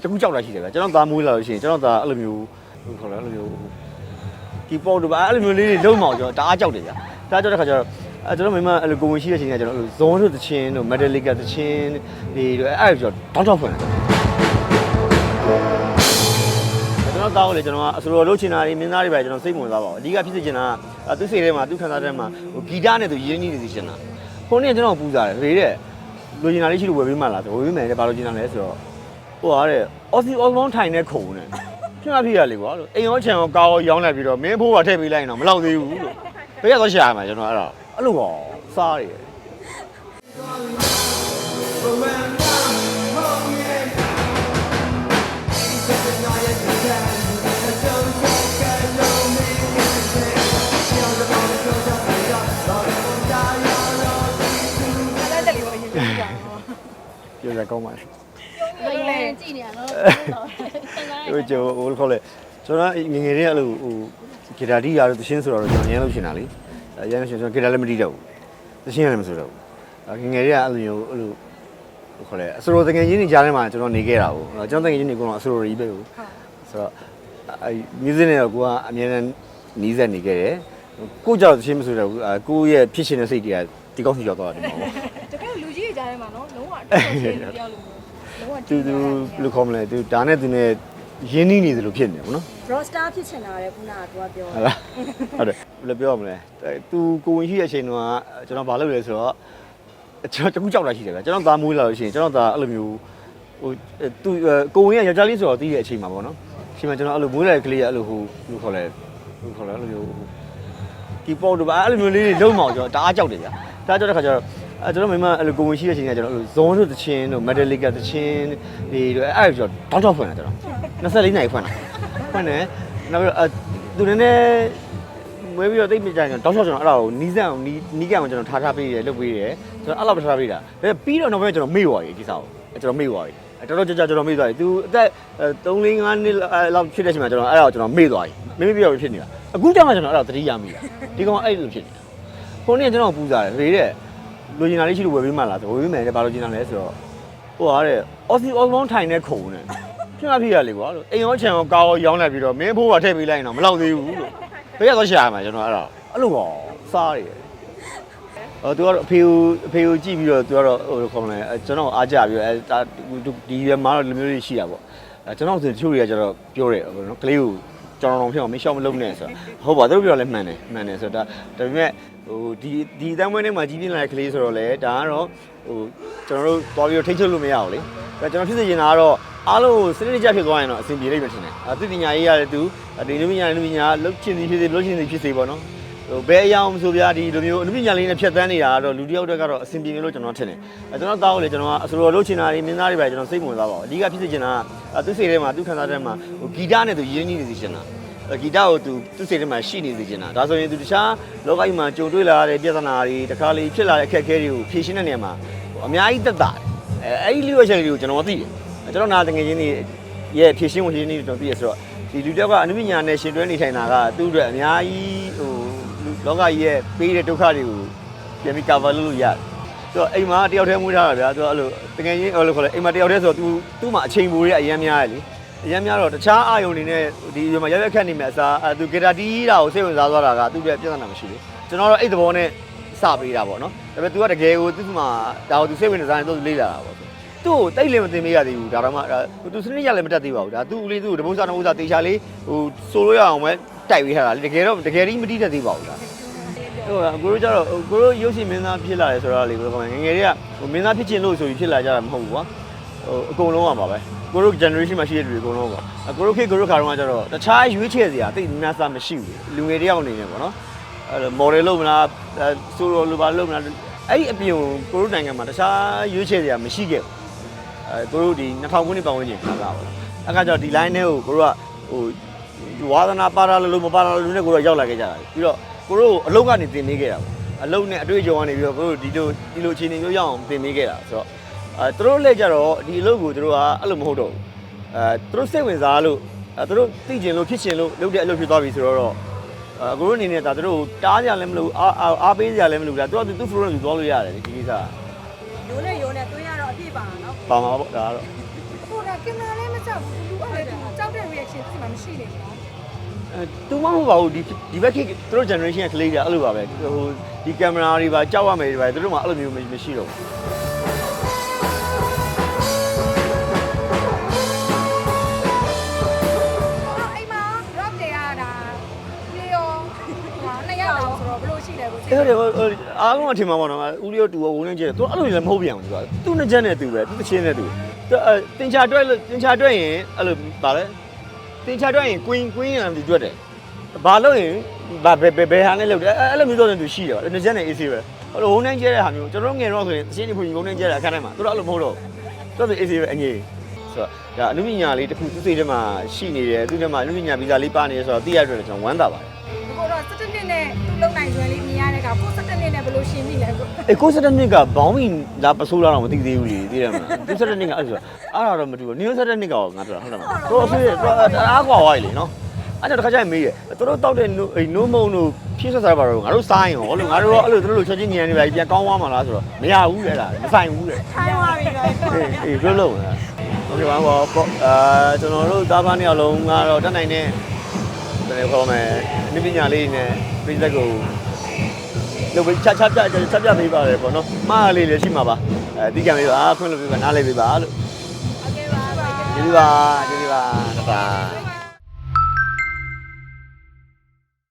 ကျွန်တော်တကူကြောက်တာရှိတယ်ဗျကျွန်တော်သားမွေးလာလို့ရှိရင်ကျွန်တော်သားအဲ့လိုမျိုးဟိုခေါ်လဲအဲ့လိုမျိုးဒီပေါ့တို့အဲ့လိုမျိုးလေးတွေလုံးမအောင်ကျွန်တော်တအားကြောက်တယ်ဗျတအားကြောက်တဲ့ခါကျတော့အဲကျွန်တော်မိမအဲ့လိုကိုဝင်ရှိတဲ့အချိန်ကကျွန်တော်အဲ့လိုဇွန်တို့တချင်းတို့မက်ဒလီကတချင်းတွေတို့အဲ့အဲ့ကျွန်တော်တောင်းတောင်းဖွင့်တယ်ကျွန်တော်တောင်းလေကျွန်တော်ကအစလိုလှုပ်ချင်တာတွေမင်းသားတွေပဲကျွန်တော်စိတ်ဝင်စားပါဘူးအဓိကဖြစ်စေချင်တာကသူစိတ်ထဲမှာသူခံစားတဲ့မှာဟိုဂီတနဲ့သူရင်းနှီးနေစီချင်တာခုနေ့ကျွန်တော်ပူစားတယ်ဖေးတဲ့လူချင်တာလေးရှိလို့ဝယ်ပေးမှလားဆိုဝယ်ပေးမယ်တဲ့ဘာလို့ချင်တာလဲဆိုတော့ ဟိုဟာတဲ့အော်စီအော်မောင်းထိုင်တဲ့ခုံနဲ့ဖြစ်မဖြစ်ရလေကွာလို့အိမ်ရောခြံရောကားရောရောင်းလိုက်ပြီးတော့မင်းဖိုးကထည့်ပေးလိုက်ရင်တော့မလောက်သေးဘူးလို့ဘယ်ရတော့ရှာရမှာကျွန်တော်အဲ့ဒါအဲ့လိုပေါ့စားရတယ်တက်တက်လေးပေါ့အရင်ကပြောရကောင်းပါလေ လေလေကြည့်နေရနော်ဟိုကျိုးဟိုခေါ်လေကျွန်တော်ငငယ်လေးအဲ့လိုဟိုဂီတာတီးရတော့တရှင်းဆိုတော့ကျွန်တော်ရမ်းလို့ရှင်တာလေရမ်းလို့ရှင်ကျွန်တော်ဂီတာလည်းမတီးတော့ဘူးတရှင်းလည်းမဆိုတော့ဘူးငငယ်လေးကအဲ့လိုမျိုးအဲ့လိုဟိုခေါ်လေအစရိုတငယ်ချင်းတွေကြားထဲမှာကျွန်တော်နေခဲ့တာကိုကျွန်တော်တငယ်ချင်းတွေကတော့အစရိုကြီးပဲကိုဆိုတော့အဲ music နဲ့တော့ကိုကအမြဲတမ်းနီးစက်နေခဲ့တယ်ကိုကြောက်တရှင်းမဆိုတော့ဘူးကိုရဲ့ဖြစ်ရှင်တဲ့စိတ်တွေကဒီကောင်းစီရောက်သွားတယ်ပေါ့တကယ်လူကြီးကြားထဲမှာနော်လုံးဝတော်တော်ချင်းတယောက်လိုလုံးဝ သူသူဘယ်လိုခေါ်မလဲသူဒါနဲ့သူနဲ့ရင်းနှီးနေသလိုဖြစ်နေတယ်ဗောနော် roster ဖြစ်ချင်တာလေခုနကသူကပြောဟုတ်လားဟုတ်တယ်ဘယ်လိုပြောရမလဲသူကိုဝင်ရှိတဲ့အချိန်တုန်းကကျွန်တော်ဘာလုပ်လဲဆိုတော့ကျွန်တော်တကူကြောက်တာရှိတယ်ဗျကျွန်တော်သားမွေးလာလို့ရှိရင်ကျွန်တော်သားအဲ့လိုမျိုးဟိုသူကိုဝင်ကယောက်ျားလေးဆိုတော့တီးတဲ့အချိန်မှာဗောနော်ချိန်မှာကျွန်တော်အဲ့လိုမွေးလာတဲ့ကလေးကအဲ့လိုဟိုဘယ်လိုခေါ်လဲဘယ်လိုခေါ်လဲအဲ့လိုမျိုးဒီပေါ့တို့အဲ့လိုမျိုးလေးတွေလုံးမအောင်ကျွန်တော်တအားကြောက်တယ်ဗျတအားကြောက်တဲ့ခါကျတော့ အဲကျွန်တော်မိမအဲ့လိုကိုဝင်ရှိတဲ့အချိန်ကကျွန်တော်အဲ့လိုဇွန်တို့တချင်းတို့မက်ဒလီကတချင်းတွေတို့အဲ့အဲ့ကျွန်တော်တောင်းတောင်းဖွင့်တာကျွန်တော်24နိုင်ဖွင့်တာဖွင့်တယ်နောက်ပြီးတော့သူနည်းနည်းမွေးပြီးတော့တိတ်မကြိုင်ကျွန်တော်တောင်းချောက်ကျွန်တော်အဲ့ဒါကိုနီးစံအောင်နီးနီးကံအောင်ကျွန်တော်ထားထားပေးတယ်လုပ်ပေးတယ်ကျွန်တော်အဲ့လိုထားပေးတာဒါပြီးတော့နောက်ပိုင်းကျွန်တော်မေ့သွားပြီဒီစားကိုကျွန်တော်မေ့သွားပြီတော်တော်ကြာကြာကျွန်တော်မေ့သွားပြီသူအသက်3 4 5နှစ်လောက်ဖြစ်တဲ့အချိန်မှာကျွန်တော်အဲ့ဒါကိုကျွန်တော်မေ့သွားပြီမေ့မေ့ပြီးတော့ဖြစ်နေတာအခုကြောင့်မှကျွန်တော်အဲ့ဒါသတိရမိတာဒီကောင်အဲ့လိုဖြစ်နေတာခုနေ့ကျွန်တော်ပူစားတယ်ဖေးတဲ့ လူချင်တာလေးရှိလို့ဝယ်ပေးမှလားဆိုဝယ်ပေးမယ်တဲ့ဘာလို့ချင်တာလဲဆိုတော့ဟိုဟာတဲ့အော်စီအော်မောင်းထိုင်တဲ့ခုံနဲ့ဖြစ်မဖြစ်ရလေကွာလို့အိမ်ရောခြံရောကားရောရောင်းလိုက်ပြီးတော့မင်းဖိုးကထည့်ပေးလိုက်ရင်တော့မလောက်သေးဘူးလို့ဘယ်ရတော့ရှာရမှာကျွန်တော်အဲ့ဒါအဲ့လိုပေါ့စားရတယ်ဟိုသူကတော့အဖေကိုအဖေကိုကြည့်ပြီးတော့သူကတော့ဟိုခေါ်မလဲအဲကျွန်တော်အားကြပြီးတော့အဲဒါဒီရွယ်မှာတော့လူမျိုးတွေရှိတာပေါ့အဲကျွန်တော်ဆိုတချို့တွေကကျတော့ပြောတယ်ဟိုနော်ကလေးကို ကျွန်တော်တို့ဖြစ်အောင်မရှောက်မလုပ်နဲ့ဆိုတော့ဟုတ်ပါသူတို့ပြောလဲမှန်တယ်မှန်တယ်ဆိုတော့ဒါဒါပေမဲ့ဟိုဒီဒီအတန်းပွဲထဲမှာကြီးပြင်းလာတဲ့ကလေးဆိုတော့လေဒါကတော့ဟိုကျွန်တော်တို့တော်ပြီးတော့ထိတ်ချုပ်လို့မရဘူးလေဒါကျွန်တော်ဖြစ်စေချင်တာကတော့အားလုံးကိုစနစ်တကျဖြစ်သွားရင်တော့အဆင်ပြေလိမ့်မယ်ထင်တယ်အဲသူပညာရေးရတယ်သူဒီလူပညာလူပညာလုတ်ချင်စီဖြစ်စေလုတ်ချင်စီဖြစ်စေပေါ့နော် ဟိုဘယ်အရာမှမဆိုဗျာဒီလိုမျိုးအနုပညာလေးနဲ့ဖြတ်တန်းနေတာကတော့လူတစ်ယောက်တည်းကတော့အဆင်ပြေမယ်လို့ကျွန်တော်ထင်တယ်အဲကျွန်တော်တောင်းလေကျွန်တော်ကအစလိုလှုပ်ချင်တာတွေမင်းသားတွေပဲကျွန်တော်စိတ်ဝင်စားပါဘူးအဓိကဖြစ်စေချင်တာကသူစိတ်ထဲမှာသူခံစားတဲ့မှာဟိုဂီတနဲ့သူရင်းနှီးနေစီချင်တာဂီတကိုသူသူစိတ်ထဲမှာရှိနေစီချင်တာဒါဆိုရင်သူတခြားလောကကြီးမှာကြုံတွေ့လာရတဲ့ပြဿနာတွေတခါလေဖြစ်လာတဲ့အခက်အခဲတွေကိုဖြေရှင်းတဲ့နေရာမှာအများကြီးသက်သာတယ်အဲအဲ့ဒီလူရွှေချက်တွေကိုကျွန်တော်သိတယ်ကျွန်တော်နာတငယ်ချင်းတွေရဲ့ဖြေရှင်းဝင်ဖြေရှင်းနေကျွန်တော်သိရဆိုတော့ဒီလူတစ်ယောက်ကအနုပညာနဲ့ရှင်တွဲနေထိုင်တာကသူ့အတွက်အများကြီးဟို လောကကြီးရဲ့ပေးတဲ့ဒုက္ခတွေကိုပြန်ပြီး cover လုပ်လို့ရတယ်။သူကအိမ်မှာတယောက်တည်းမွေးထားတာဗျာ။သူကအဲ့လိုတကယ်ချင်းအဲ့လိုခေါ်လဲအိမ်မှာတယောက်တည်းဆိုတော့ तू သူ့မှာအချိန်ပိုတွေကအရင်များရလေ။အရင်များတော့တခြားအာယုန်တွေနဲ့ဒီမှာရက်ရက်ခတ်နေမယ်အစားအဲ तू ဂီတာတီးတာကိုစိတ်ဝင်စားသွားတာကသူ့ရဲ့ပြဿနာမရှိဘူး။ကျွန်တော်တော့အဲ့သဘောနဲ့စပေးတာပေါ့နော်။ဒါပေမဲ့ तू ကတကယ်ကိုသူ့မှာဒါကို तू စိတ်ဝင်စားနေတော့လေးလာတာပေါ့။သူ့ကိုတိတ်လည်းမသိမေးရသေးဘူးဒါတော့မှသူစနစ်ရလည်းမတက်သေးပါဘူးဒါသူ့ဦးလေးသူ့ကိုတပုတ်စားတပုတ်စားတေချာလေးဟိုဆိုလို့ရအောင်ပဲ တိုက်ပေးထားတာလေတကယ်တော့တကယ်ကြီးမတိတတ်သေးပါဘူးဒါဟိုကိုတို့ကြတော့ကိုတို့ရုပ်ရှင်မင်းသားဖြစ်လာတယ်ဆိုတော့လေကိုတို့ကငယ်ငယ်လေးကဟိုမင်းသားဖြစ်ချင်လို့ဆိုပြီးဖြစ်လာကြတာမဟုတ်ဘူးကွာဟိုအကုန်လုံးကပါပဲကိုတို့ generation မှာရှိတဲ့လူတွေအကုန်လုံးပေါ့အကိုတို့ခေတ်ကိုတို့ခါတော့ကကြတော့တခြားရွေးချယ်စရာတိတ်များစားမရှိဘူးလူငယ်တယောက်အနေနဲ့ပေါ့နော်အဲ့လို model လုပ်မလားဆိုလိုလိုပါလုပ်မလားအဲ့ဒီအပြင်ကိုတို့နိုင်ငံမှာတခြားရွေးချယ်စရာမရှိခဲ့ဘူးအဲကိုတို့ဒီ2000ခုနှစ်ပတ်ဝန်းကျင်ခါစားပါတော့အခါကျတော့ဒီ line နဲ့ကိုကိုတို့ကဟို ဝါသနာပါရလို့မပါရလို့နဲ့ကိုတို့ရောက်လာခဲ့ကြတာပြီးတော့ကိုတို့အလုပ်ကနေတင်ပေးခဲ့တာပေါ့အလုပ်နဲ့အတွေ့အကြုံကနေပြီးတော့ကိုတို့ဒီလိုဒီလိုအခြေအနေမျိုးရအောင်တင်ပေးခဲ့တာဆိုတော့အဲသူတို့လက်ကြတော့ဒီအလုပ်ကိုသူတို့ကအဲ့လိုမဟုတ်တော့ဘူးအဲသူတို့စိတ်ဝင်စားလို့အဲသူတို့သိကျင်လို့ဖြစ်ကျင်လို့လုပ်တဲ့အလုပ်ဖြစ်သွားပြီဆိုတော့အဲကိုတို့အနေနဲ့ဒါသူတို့တားကြလည်းမလို့အားအားပေးကြလည်းမလို့ဒါသူကသူသူ့ flow နဲ့သူသွားလို့ရတယ်ဒီကိစ္စရိုးနဲ့ရိုးနဲ့တွင်းရတော့အပြည့်ပါနော်ပါမှာပေါ့ဒါကတော့ခု ကကင်မရာလေးမကြောက်ဘူးလူကလည်းကြောက်တဲ့ reaction ဒီမှာမရှိနေဘူးအဲတူမဟုတ်ပါဘူးဒီဒီဘက်ခေတ်သူတို့ generation ကလေးတွေအဲ့လိုပါပဲဟိုဒီကင်မရာတွေပါကြောက်ရမယ်တွေပါသူတို့မှအဲ့လိုမျိုးမရှိတော့ဘူး တော့ဆိုတော့ဘယ်လိုရှိလဲကိုအဲ့ဒါဟိုအားလုံးအထင်မှာပေါ့နော်ဦးလျောတူဝုန်းနေကျတယ်သူအဲ့လိုလည်းမဟုတ်ပြန်ဘူးသူကသူ့နှစ်ချက်နဲ့သူပဲသူတစ်ချင်းနဲ့သူတင်ချာတွဲတင်ချာတွဲရင်အဲ့လိုဗာလဲတင်ချာတွဲရင် queen queen ရံသူတွက်တယ်ဘာလို့ရင်ဘာဘယ်ဘယ်ဘယ်ဟာနဲ့လုပ်တယ်အဲ့လိုမျိုးတော့သူရှိတယ်ဗာနှစ်ချက်နဲ့ AC ပဲအဲ့လိုဝုန်းနေကျတဲ့ဟာမျိုးကျွန်တော်ငယ်တော့ဆိုရင်အချင်းတစ်ခုကြီးဝုန်းနေကျတဲ့အခါတိုင်းမှာသူတို့အဲ့လိုမဟုတ်တော့သူတို့ AC ပဲအငြိဆိုတော့ဒါအနုပညာလေးတစ်ခုသူ့စိတ်ထဲမှာရှိနေတယ်သူ့ထဲမှာအနုပညာဗီဇာလေးပါနေတယ်ဆိုတော့သိရတဲ့ကျွန်တော်ဝမ်းသာပါတယ်ကိုတော့ 17နှစ်နဲ့သူ့လုံနိုင်စွမ်းလေးမြင်ရတဲ့ကကို17နှစ်နဲ့ဘယ်လိုရှင်မိလဲကို အေးကိုစတဲ့နှစ်ကဘောင်းမီလာပစိုးလာတော့မသိသေးဘူးလေသိတယ်မလားသူစတဲ့နှစ်ကအဲ့ဆိုအဲ့ဒါတော့မတူဘူးနင်းစတဲ့နှစ်ကငါတို့ဟုတ်တယ်မလားတော့အဖေတော့အားကွာဝိုင်းလေနော်အဲ့တော့တစ်ခါကျရင်မေးရသူတို့တောက်တဲ့အိနိုးမုံတို့ဖြည့်ဆက်စားပါတော့ငါတို့စားရင်ဟောလို့ငါတို့တော့အဲ့လိုသူတို့လိုချက်ချင်းညံနေပါပြန်ကောင်းသွားမှာလားဆိုတော့မရဘူးလေအဲ့ဒါမဆိုင်ဘူးလေ ထိုင်းသွားပြီပဲ အေးအေးဘယ်လိုလဲโอเคပါဘောအာကျွန်တော်တို့သားဖားနှစ်ယောက်လုံးကတော့တက်နိုင်တဲ့ ကျွန်တော်ခေါ်မယ်အနည်းပညာလေးနဲ့ပြည်သက်ကိုလုပ်ပြီးချချပြချပြပေးပါတယ်ပေါ့နော်မှားလေးလည်းရှိမှာပါအဲတီးကံလေးပါခွင့်လို့ပေးပါနားလေးပေးပါလို့ဟုတ်ကဲ့ပါကျေးဇူးပါကျေးဇူးပါတပါ